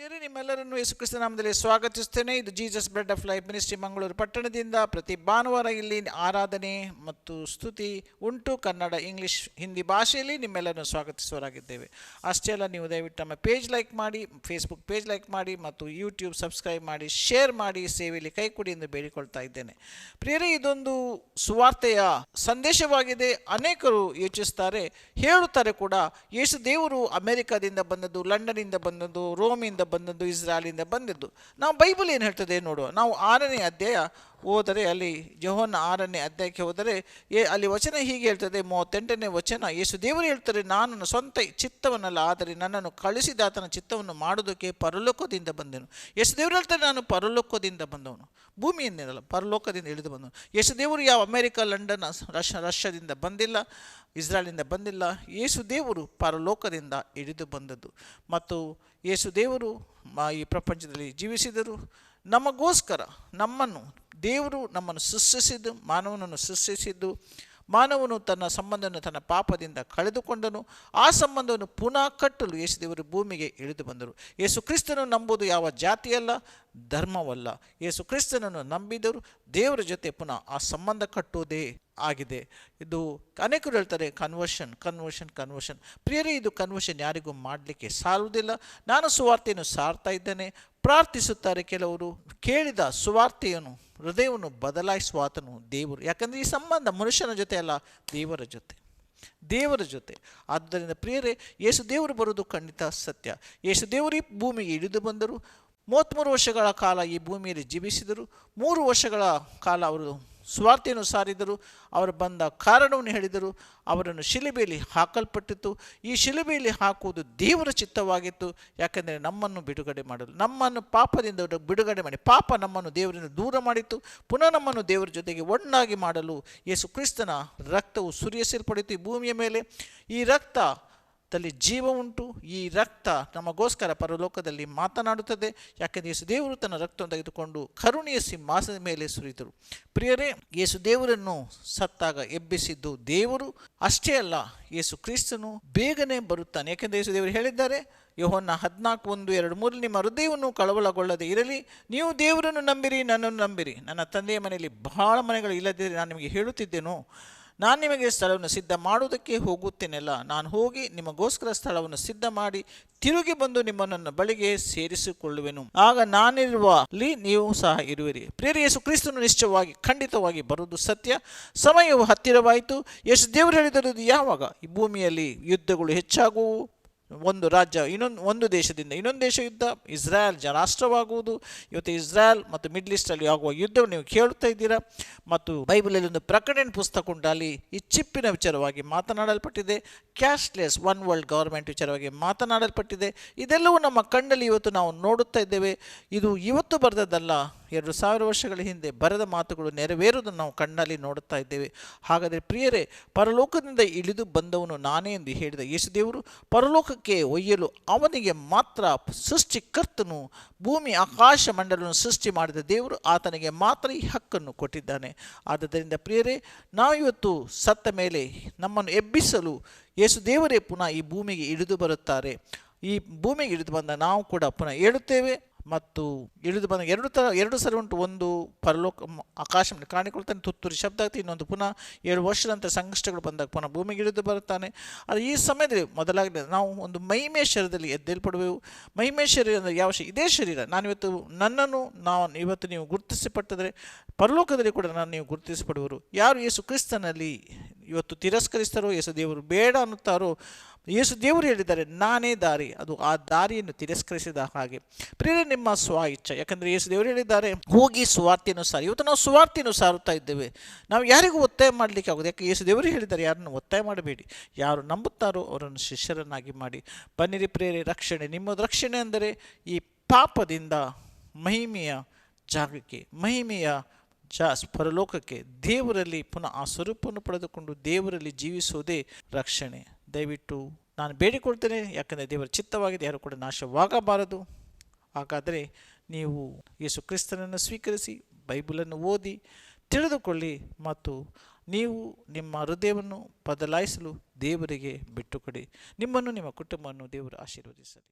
ಪ್ರಿಯರೇ, ನಿಮ್ಮೆಲ್ಲರನ್ನು ಯೇಸುಕ್ರಿಸ್ತ ನಾಮದಲ್ಲಿ ಸ್ವಾಗತಿಸ್ತೇನೆ. ಇದು Jesus Bread of Life Ministry Mangaluru ಪಟ್ಟಣದಿಂದ ಪ್ರತಿ ಭಾನುವಾರ ಇಲ್ಲಿ ಆರಾಧನೆ ಮತ್ತು ಸ್ತುತಿ ಉಂಟು. ಕನ್ನಡ, ಇಂಗ್ಲಿಷ್, ಹಿಂದಿ ಭಾಷೆಯಲ್ಲಿ ನಿಮ್ಮೆಲ್ಲರನ್ನು ಸ್ವಾಗತಿಸುವರಾಗಿದ್ದೇವೆ ಅಷ್ಟೇ ಅಲ್ಲ, ನೀವು ದಯವಿಟ್ಟು ನಮ್ಮ ಪೇಜ್ ಲೈಕ್ ಮಾಡಿ, ಫೇಸ್ಬುಕ್ ಪೇಜ್ ಲೈಕ್ ಮಾಡಿ ಮತ್ತು ಯೂಟ್ಯೂಬ್ ಸಬ್ಸ್ಕ್ರೈಬ್ ಮಾಡಿ, ಶೇರ್ ಮಾಡಿ, ಸೇವೆಯಲ್ಲಿ ಕೈ ಕೊಡಿ ಎಂದು ಬೇಡಿಕೊಳ್ತಾ ಇದ್ದೇನೆ. ಪ್ರಿಯರೇ, ಇದೊಂದು ಸುವಾರ್ತೆಯ ಸಂದೇಶವಾಗಿದೆ. ಅನೇಕರು ಯೋಚಿಸ್ತಾರೆ, ಹೇಳುತ್ತಾರೆ ಕೂಡ, ಯೇಸು ದೇವರು ಅಮೆರಿಕದಿಂದ ಬಂದದ್ದು, ಲಂಡನ್ನಿಂದ ಬಂದದ್ದು, ರೋಮಿಂದ ಬಂದದ್ದು ಇಸ್ರಾಲಿಂದ ಬಂದದ್ದು. ನಾವು ಬೈಬಲ್ ಏನು ಹೇಳ್ತದೆ ನೋಡುವ? ನಾವು ಆರನೇ ಅಧ್ಯಾಯ ಹೋದರೆ ಅಲ್ಲಿ ಜೋಹನ್ ಆರನೇ ಅಧ್ಯಾಯಕ್ಕೆ ಹೋದರೆ, ಏ, ಅಲ್ಲಿ ವಚನ ಹೀಗೆ ಹೇಳ್ತದೆ, ಮೂವತ್ತೆಂಟನೇ ವಚನ, ಯೇಸು ದೇವರು ಹೇಳ್ತಾರೆ ನಾನು ಸ್ವಂತ ಚಿತ್ತವನ್ನಲ್ಲ, ಆದರೆ ನನ್ನನ್ನು ಕಳಿಸಿದ ಆತನ ಚಿತ್ತವನ್ನು ಮಾಡೋದಕ್ಕೆ ಪರಲೋಕದಿಂದ ಬಂದೆನು. ಯೇಸು ದೇವರು ಹೇಳ್ತಾರೆ, ನಾನು ಪರಲೋಕದಿಂದ ಬಂದವನು ಭೂಮಿಯಿಂದಲ್ಲ ಪರಲೋಕದಿಂದ ಇಳಿದು ಬಂದವನು. ಯೇಸು ದೇವರು ಯಾವ ಅಮೆರಿಕ, ಲಂಡನ್, ರಷ್ಯ, ರಷ್ಯಾದಿಂದ ಬಂದಿಲ್ಲ ಇಸ್ರಾಲಿಂದ ಬಂದಿಲ್ಲ, ಯೇಸು ದೇವರು ಪರಲೋಕದಿಂದ ಇಳಿದು ಬಂದದ್ದು. ಮತ್ತು ಯೇಸು ದೇವರು ಈ ಪ್ರಪಂಚದಲ್ಲಿ ಜೀವಿಸಿದರು, ನಮಗೋಸ್ಕರ ನಮ್ಮನ್ನು ದೇವರು ನಮ್ಮನ್ನು ಸೃಷ್ಟಿಸಿದ್ದು, ಮಾನವನನ್ನು ಸೃಷ್ಟಿಸಿದ್ದು, ಮಾನವನು ತನ್ನ ಸಂಬಂಧವನ್ನು ತನ್ನ ಪಾಪದಿಂದ ಕಳೆದುಕೊಂಡನು, ಆ ಸಂಬಂಧವನ್ನು ಪುನಃ ಕಟ್ಟಲು ಯೇಸು ದೇವರು ಭೂಮಿಗೆ ಇಳಿದು ಬಂದರು. ಯೇಸು ಕ್ರಿಸ್ತನು ನಂಬುವುದು ಯಾವ ಜಾತಿಯಲ್ಲ? ಧರ್ಮವಲ್ಲ. ಯೇಸು ಕ್ರಿಸ್ತನನ್ನು ನಂಬಿದರು ದೇವರ ಜೊತೆ ಪುನಃ ಆ ಸಂಬಂಧ ಕಟ್ಟುವುದೇ ಆಗಿದೆ. ಇದು ಅನೇಕರು ಹೇಳ್ತಾರೆ ಕನ್ವರ್ಷನ್ ಕನ್ವರ್ಷನ್ ಕನ್ವರ್ಷನ್ ಪ್ರಿಯರೇ, ಇದು ಕನ್ವರ್ಷನ್ ಯಾರಿಗೂ ಮಾಡಲಿಕ್ಕೆ ಸಾಲುವುದಿಲ್ಲ ನಾನು ಸುವಾರ್ತೆಯನ್ನು ಸಾರ್ತಾ ಇದ್ದೇನೆ ಪ್ರಾರ್ಥಿಸುತ್ತಾರೆ ಕೆಲವರು. ಕೇಳಿದ ಸುವಾರ್ತೆಯನ್ನು, ಹೃದಯವನ್ನು ಬದಲಾಯಿಸುವ ಆತನು ದೇವರು. ಯಾಕಂದರೆ ಈ ಸಂಬಂಧ ಮನುಷ್ಯನ ಜೊತೆ ಅಲ್ಲ, ದೇವರ ಜೊತೆ. ದೇವರ ಜೊತೆ. ಆದ್ದರಿಂದ ಪ್ರಿಯರೇ, ಯೇಸು ದೇವರು ಬರುವುದು ಖಂಡಿತ ಸತ್ಯ. ಯೇಸು ದೇವರು ಈ ಭೂಮಿಗೆ ಇಳಿದು ಬಂದರು. ಮೂವತ್ತ್ಮೂರು ವರ್ಷಗಳ ಕಾಲ ಈ ಭೂಮಿಯಲ್ಲಿ ಜೀವಿಸಿದರು. ಮೂರು ವರ್ಷಗಳ ಕಾಲ ಅವರು ಸ್ವಾರ್ಥೆಯನ್ನು ಸಾರಿದರು. ಅವರು ಬಂದ ಕಾರಣವನ್ನು ಹೇಳಿದರು. ಅವರನ್ನು ಶಿಲುಬೆಯಲ್ಲಿ ಹಾಕಲ್ಪಟ್ಟಿತ್ತು ಈ ಶಿಲುಬೆಯಲ್ಲಿ ಹಾಕುವುದು ದೇವರ ಚಿತ್ತವಾಗಿತ್ತು. ಯಾಕೆಂದರೆ ನಮ್ಮನ್ನು ಬಿಡುಗಡೆ ಮಾಡಲು, ನಮ್ಮನ್ನು ಪಾಪದಿಂದ ಬಿಡುಗಡೆ ಮಾಡಿ, ಪಾಪ ನಮ್ಮನ್ನು ದೇವರಿಂದ ದೂರ ಮಾಡಿತ್ತು ಪುನಃ ನಮ್ಮನ್ನು ದೇವರ ಜೊತೆಗೆ ಒಣ್ಣಾಗಿ ಮಾಡಲು ಯೇಸು ಕ್ರಿಸ್ತನ ರಕ್ತವು ಸುರಿಯಸಲ್ಪಡಿತು ಈ ಭೂಮಿಯ ಮೇಲೆ. ಈ ರಕ್ತ ದಲ್ಲಿ ಜೀವ ಉಂಟು. ಈ ರಕ್ತ ನಮಗೋಸ್ಕರ ಪರಲೋಕದಲ್ಲಿ ಮಾತನಾಡುತ್ತದೆ. ಯಾಕೆಂದರೆ ಯೇಸುದೇವರು ತನ್ನ ರಕ್ತವನ್ನು ತೆಗೆದುಕೊಂಡು ಕರುಣೆಯ ಸಿಂಹಾಸನದ ಮೇಲೆ ಸುರಿದರು. ಪ್ರಿಯರೇ ಯೇಸುದೇವರನ್ನು ಸತ್ತಾಗ ಎಬ್ಬಿಸಿದ್ದು ದೇವರು. ಅಷ್ಟೇ ಅಲ್ಲ, ಯೇಸು ಕ್ರಿಸ್ತನು ಬೇಗನೆ ಬರುತ್ತಾನೆ. ಯಾಕೆಂದರೆ ಯೇಸು ದೇವರು ಹೇಳಿದ್ದಾರೆ, ಯೋಹನ್ನ ಹದಿನಾಲ್ಕು ಒಂದು ಎರಡು ಮೂರು ನಿಮ್ಮ ಹೃದಯವನ್ನು ಕಳವಳಗೊಳ್ಳದೆ ಇರಲಿ. ನೀವು ದೇವರನ್ನು ನಂಬಿರಿ, ನನ್ನನ್ನು ನಂಬಿರಿ. ನನ್ನ ತಂದೆಯ ಮನೆಯಲ್ಲಿ ಬಹಳ ಮನೆಗಳು ಇಲ್ಲದಿದ್ದರೆ ನಾನು ನಿಮಗೆ ಹೇಳುತ್ತಿದ್ದೇನು? ನಾನು ನಿಮಗೆ ಸ್ಥಳವನ್ನು ಸಿದ್ಧ ಮಾಡುವುದಕ್ಕೆ ಹೋಗುತ್ತೇನೆಲ್ಲ. ನಾನು ಹೋಗಿ ನಿಮಗೋಸ್ಕರ ಸ್ಥಳವನ್ನು ಸಿದ್ಧ ಮಾಡಿ ತಿರುಗಿ ಬಂದು ನಿಮ್ಮನ್ನು ಬಳಿಗೆ ಸೇರಿಸಿಕೊಳ್ಳುವೆನು. ಆಗ ನಾನಿರುವಲ್ಲಿ ನೀವು ಸಹ ಇರುವಿರಿ. ಪ್ರೇರಿ ಯೇಸು ಕ್ರಿಸ್ತನು ನಿಶ್ಚಯವಾಗಿ, ಖಂಡಿತವಾಗಿ ಬರುವುದು ಸತ್ಯ. ಸಮಯವು ಹತ್ತಿರವಾಯಿತು. ಯೇಸು ದೇವರು ಹೇಳಿದರು ಯಾವಾಗ? ಈ ಭೂಮಿಯಲ್ಲಿ ಯುದ್ಧಗಳು ಹೆಚ್ಚಾಗುವು. ಒಂದು ರಾಜ್ಯ, ಇನ್ನೊಂದು, ಒಂದು ದೇಶದಿಂದ ಇನ್ನೊಂದು ದೇಶ ಯುದ್ಧ, ಇಸ್ರಾಯೇಲ್ ರಾಷ್ಟ್ರವಾಗುವುದು ಇವತ್ತು ಇಸ್ರಾಯೇಲ್ ಮತ್ತು ಮಿಡ್ಲ್ ಈಸ್ಟಲ್ಲಿ ಆಗುವ ಯುದ್ಧವನ್ನು ನೀವು ಕೇಳ್ತಾ ಇದ್ದೀರಾ? ಮತ್ತು ಬೈಬಲಲ್ಲಿ ಒಂದು ಪ್ರಕಟಣೆ ಪುಸ್ತಕ ಉಂಟು, ಅಲ್ಲಿ ಈ ಚಿಪ್ಪಿನ ವಿಚಾರವಾಗಿ ಮಾತನಾಡಲ್ಪಟ್ಟಿದೆ. ಕ್ಯಾಶ್ಲೆಸ್ ಒನ್ ವರ್ಲ್ಡ್ ಗೌರ್ಮೆಂಟ್ ವಿಚಾರವಾಗಿ ಮಾತನಾಡಲ್ಪಟ್ಟಿದೆ. ಇದೆಲ್ಲವೂ ನಮ್ಮ ಕಣ್ಣಲ್ಲಿ ಇವತ್ತು ನಾವು ನೋಡುತ್ತಾ ಇದ್ದೇವೆ. ಇದು ಇವತ್ತು ಬರೆದದ್ದಲ್ಲ ಎರಡು ಸಾವಿರ ವರ್ಷಗಳ ಹಿಂದೆ ಬರೆದ ಮಾತುಗಳು ನೆರವೇರುವುದನ್ನು ನಾವು ಕಣ್ಣಲ್ಲಿ ನೋಡುತ್ತಾ ಇದ್ದೇವೆ. ಹಾಗಾದರೆ ಪ್ರಿಯರೇ, ಪರಲೋಕದಿಂದ ಇಳಿದು ಬಂದವನು ನಾನೇ ಎಂದು ಹೇಳಿದ ಯೇಸುದೇವರು ಪರಲೋಕಕ್ಕೆ ಒಯ್ಯಲು ಅವನಿಗೆ ಮಾತ್ರ ಸೃಷ್ಟಿಕರ್ತನು ಭೂಮಿ, ಆಕಾಶ ಮಂಡಲವನ್ನು ಸೃಷ್ಟಿ ಮಾಡಿದ ದೇವರು ಆತನಿಗೆ ಮಾತ್ರ ಈ ಹಕ್ಕನ್ನು ಕೊಟ್ಟಿದ್ದಾನೆ. ಆದ್ದರಿಂದ ಪ್ರಿಯರೇ ನಾವು ಇವತ್ತು ಸತ್ತ ಮೇಲೆ ನಮ್ಮನ್ನು ಎಬ್ಬಿಸಲು ಯೇಸುದೇವರೇ ಪುನಃ ಈ ಭೂಮಿಗೆ ಇಳಿದು ಬರುತ್ತಾರೆ. ಈ ಭೂಮಿಗೆ ಇಳಿದು ಬಂದ ನಾವು ಕೂಡ ಪುನಃ ಹೇಳುತ್ತೇವೆ ಮತ್ತು ಇಳಿದು ಬಂದ ಎರಡು ಥರ ಎರಡು ಸರಿ ಉಂಟು ಒಂದು ಪರಲೋಕ ಆಕಾಶ ಕಾಣಿಕೊಳ್ತಾನೆ ತುತ್ತೂರಿ ಶಬ್ದ ಆಗ್ತದೆ ಇನ್ನೊಂದು ಪುನಃ ಏಳು ವರ್ಷದಂತ ಸಂಕಷ್ಟಗಳು ಬಂದಾಗ ಪುನಃ ಭೂಮಿಗೆ ಇಳಿದು ಬರುತ್ತಾನೆ. ಆದರೆ ಈ ಸಮಯದಲ್ಲಿ ಮೊದಲಾಗಿ ನಾವು ಒಂದು ಮಹಿಮೆ ಶರೀರದಲ್ಲಿ ಎದ್ದೇಲ್ಪಡುವೆವು. ಶರೀರ ಅಂದರೆ ಯಾವ ಶರೀರ? ಇದೇ ಶರೀರ. ನಾನಿವತ್ತು ನನ್ನನ್ನು ನಾನು ಇವತ್ತು ನೀವು ಗುರುತಿಸಲ್ಪಟ್ಟಿದ್ರೆ ಪರಲೋಕದಲ್ಲಿ ಕೂಡ ನಾನು ನೀವು ಗುರುತಿಸಪಡುವರು ಯಾರು ಯೇಸು ಕ್ರಿಸ್ತನಲ್ಲಿ ಇವತ್ತು ತಿರಸ್ಕರಿಸ್ತಾರೋ ಯೇಸು ದೇವರು, ಬೇಡ ಅನ್ನುತ್ತಾರೋ ಯೇಸು ದೇವರು ಹೇಳಿದ್ದಾರೆ, ನಾನೇ ದಾರಿ, ಅದು ಆ ದಾರಿಯನ್ನು ತಿರಸ್ಕರಿಸಿದ ಹಾಗೆ. ಪ್ರೇರೆ ನಿಮ್ಮ ಸ್ವ ಇಚ್ಛೆ ಯಾಕಂದರೆ ಯೇಸು ದೇವರು ಹೇಳಿದ್ದಾರೆ, ಹೋಗಿ ಸ್ವಾರ್ಥಿಯನ್ನು ಸಾರಿ. ಇವತ್ತು ನಾವು ಸ್ವಾರ್ಥಿಯನ್ನು ಸಾರುತ್ತಾ ಇದ್ದೇವೆ. ನಾವು ಯಾರಿಗೂ ಒತ್ತಾಯ ಮಾಡಲಿಕ್ಕೆ ಆಗೋದು ಯಾಕೆ ಯೇಸು ದೇವರು ಹೇಳಿದ್ದಾರೆ, ಯಾರನ್ನು ಒತ್ತಾಯ ಮಾಡಬೇಡಿ. ಯಾರು ನಂಬುತ್ತಾರೋ ಅವರನ್ನು ಶಿಷ್ಯರನ್ನಾಗಿ ಮಾಡಿ. ಬನ್ನಿರಿ ಪ್ರೇರೆ ರಕ್ಷಣೆ, ನಿಮ್ಮ ರಕ್ಷಣೆ ಅಂದರೆ ಈ ಪಾಪದಿಂದ ಮಹಿಮೆಯ ಜಾಗಕ್ಕೆ, ಮಹಿಮೆಯ ಜಾಸ್ ಪರಲೋಕಕ್ಕೆ ದೇವರಲ್ಲಿ ಪುನಃ ಆ ಸ್ವರೂಪವನ್ನು ಪಡೆದುಕೊಂಡು ದೇವರಲ್ಲಿ ಜೀವಿಸುವುದೇ ರಕ್ಷಣೆ. ದಯವಿಟ್ಟು ನಾನು ಬೇಡಿಕೊಳ್ತೇನೆ, ಯಾಕಂದರೆ ದೇವರ ಚಿತ್ತವಾಗಿದೆ, ಯಾರು ಕೂಡ ನಾಶವಾಗಬಾರದು. ಹಾಗಾದರೆ ನೀವು ಯೇಸು ಕ್ರಿಸ್ತನನ್ನು ಸ್ವೀಕರಿಸಿ, ಬೈಬಲನ್ನು ಓದಿ, ತಿಳಿದುಕೊಳ್ಳಿ ಮತ್ತು ನೀವು ನಿಮ್ಮ ಹೃದಯವನ್ನು ಬದಲಾಯಿಸಲು ದೇವರಿಗೆ ಬಿಟ್ಟುಕೊಡಿ. ನಿಮ್ಮನ್ನು, ನಿಮ್ಮ ಕುಟುಂಬವನ್ನು ದೇವರು ಆಶೀರ್ವದಿಸಲಿ.